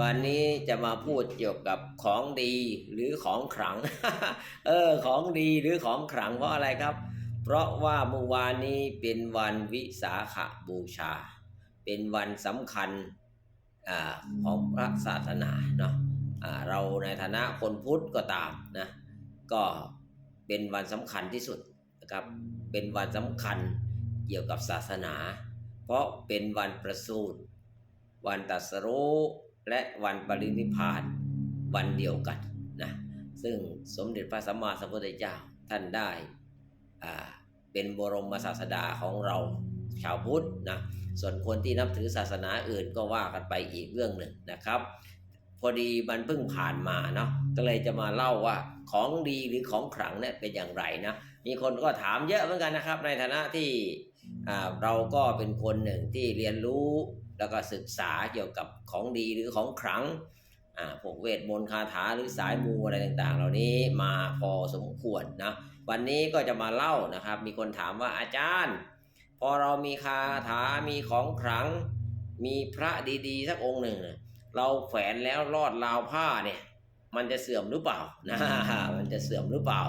วันนี้จะมาพูดเกี่ยวกับของดีหรือของขลัง เออ ของดีหรือของขลังเพราะอะไรครับ เพราะว่าเมื่อวานนี้เป็นวันวิสาขบูชา เป็นวันสำคัญอาของพระศาสนาเนาะอ่าเราในฐานะคนพุทธก็ตามนะ ก็เป็นวันสำคัญที่สุดนะครับ เป็นวันสำคัญเกี่ยวกับศาสนา เพราะเป็นวันประสูติวันตรัสรู้ และวันปรินิพานวันเดียวกันนะซึ่งสมเด็จพระสัมมาสัมพุทธเจ้าท่านได้เป็นบรมศาสดาของเราชาวพุทธนะส่วนคนที่นับถือศาสนาอื่นก็ว่ากันไปอีกเรื่องหนึ่งนะครับ พอดีมันเพิ่งผ่านมาเนาะก็เลยจะมาเล่าว่าของดีหรือของขลังเนี่ยเป็นอย่างไรนะมีคนก็ถามเยอะเหมือนกันนะครับ ในฐานะที่เราก็เป็นคนหนึ่งที่เรียนรู้ แล้วก็ศึกษาเกี่ยวกับของดีหรือของขลังอ่าพวกเวทมนต์คาถาหรือสายมูอะไรต่างๆ เหล่านี้มาพอสมควรนะวันนี้ก็จะมาเล่านะครับ มีคนถามว่าอาจารย์ พอเรามีคาถามีของขลัง มีพระดีๆ สักองค์หนึ่ง เราแขวนแล้วรอดราวผ้าเนี่ย มันจะเสื่อมหรือเปล่านะมันจะเสื่อมหรือเปล่า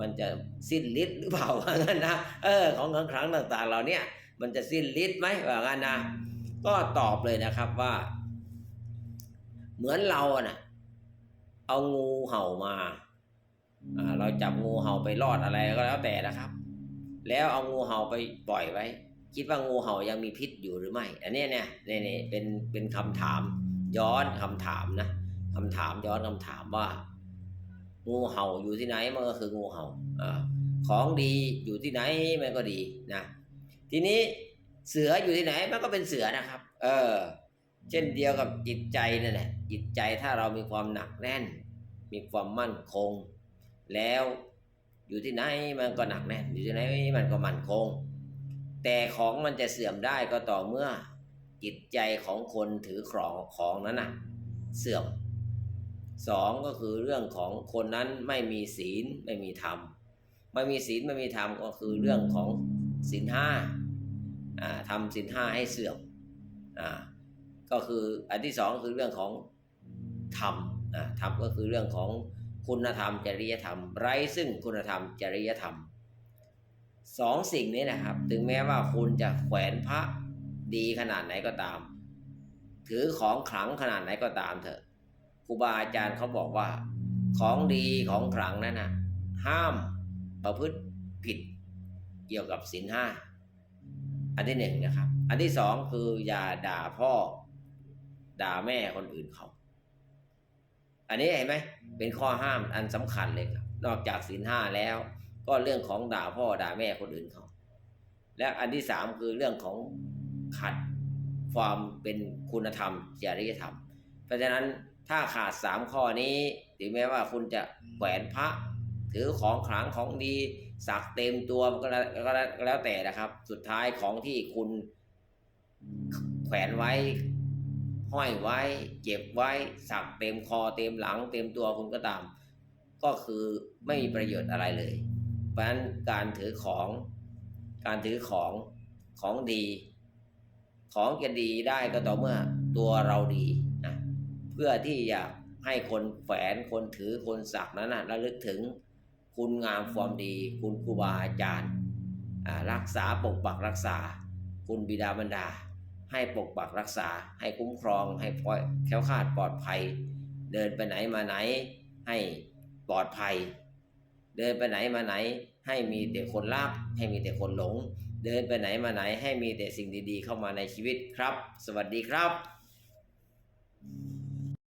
มันจะสิ้นฤทธิ์หรือเปล่าว่างั้นนะเออของขลังๆต่างๆเหล่าเนี้ยมันจะสิ้นฤทธิ์ไหมว่างั้นนะ ก็ตอบเลยนะครับว่า เหมือนเราอะนะเอางูเห่ามาอ่าเราจับงูเห่าไปรอดอะไรก็แล้วแต่นะครับ แล้วเอางูเห่าไปปล่อยไว้ คิดว่างูเห่ายังมีพิษอยู่หรือไม่ อันเนี้ยเนี่ยเนี่ยเนี่ยเป็นเป็นคำถามย้อนคำถามนะคำถามย้อนคำถามว่า งูเห่าอยู่ที่ไหนมันก็คืองูเห่าอ่าของดีอยู่ที่ไหนมันก็ดีนะ ทีนี้ เสืออยู่ที่ไหนมันก็เป็นเสือนะครับ เออ เช่นเดียวกับจิตใจนั่นแหละจิตใจถ้าเรามีความหนักแน่น มีความมั่นคง แล้วอยู่ที่ไหนมันก็หนักแน่นอยู่ที่ไหนมันก็มั่นคง แต่ของมันจะเสื่อมได้ก็ต่อเมื่อจิตใจของคนถือครองของนั้นนะเสื่อมสองก็คือเรื่องของคนนั้นไม่มีศีลไม่มีธรรมไม่มีศีลไม่มีธรรมก็คือเรื่องของศีลห้าอ่า ทำศีลห้าให้เสื่อมอ่าก็คืออันที่สองคือเรื่องของธรรมอ่าธรรมก็คือเรื่องของคุณธรรมจริยธรรม ไร้ซึ่งคุณธรรมจริยธรรมสองสิ่งนี้นะครับ ถึงแม้ว่าคุณจะแขวนพระดีขนาดไหนก็ตาม ถือของขลังขนาดไหนก็ตามเถอะครูบาอาจารย์เขาบอกว่า ของดีของขลังนั้นนะห้ามประพฤติผิดเกี่ยวกับศีลห้า อันที่หนึ่งนะครับ อันที่สองคืออย่าด่าพ่อ ด่าแม่คนอื่นเขา อันนี้เห็นไหมเป็นข้อห้ามอันสำคัญเลยครับ นอกจากศีลห้าแล้ว ก็เรื่องของด่าพ่อด่าแม่คนอื่นเขา และอันที่สามคือเรื่องของขัดความเป็นคุณธรรมจริยธรรม เพราะฉะนั้นถ้าขาดสามข้อนี้ ถึงแม้ว่าคุณจะแขวนพระ ถือของขลังของดี สักเต็มตัวก็แล้วก็แล้วก็แล้วแต่นะครับ สุดท้ายของที่คุณแขวนไว้ ห้อยไว้ เก็บไว้ สักเต็มคอเต็มหลัง เต็มตัวคุณก็ตาม ก็คือไม่มีประโยชน์อะไรเลย เพราะฉะนั้นการถือของ การถือของของดี ของจะดีได้ก็ต่อเมื่อตัวเราดีนะเพื่อที่จะให้คนแฝนคนถือคนสักนั้นนะระลึกถึง คุณงามความดี คุณครูบาอาจารย์ รักษาปกปักรักษา คุณบิดาบรรดา ให้ปกปักรักษา ให้คุ้มครอง ให้ปลอดแคล้วคลาดปลอดภัย เดินไปไหนมาไหน ให้ปลอดภัย เดินไปไหนมาไหน ให้มีแต่คนรัก ให้มีแต่คนหลง เดินไปไหนมาไหน ให้มีแต่สิ่งดีๆ เข้ามาในชีวิตครับ สวัสดีครับ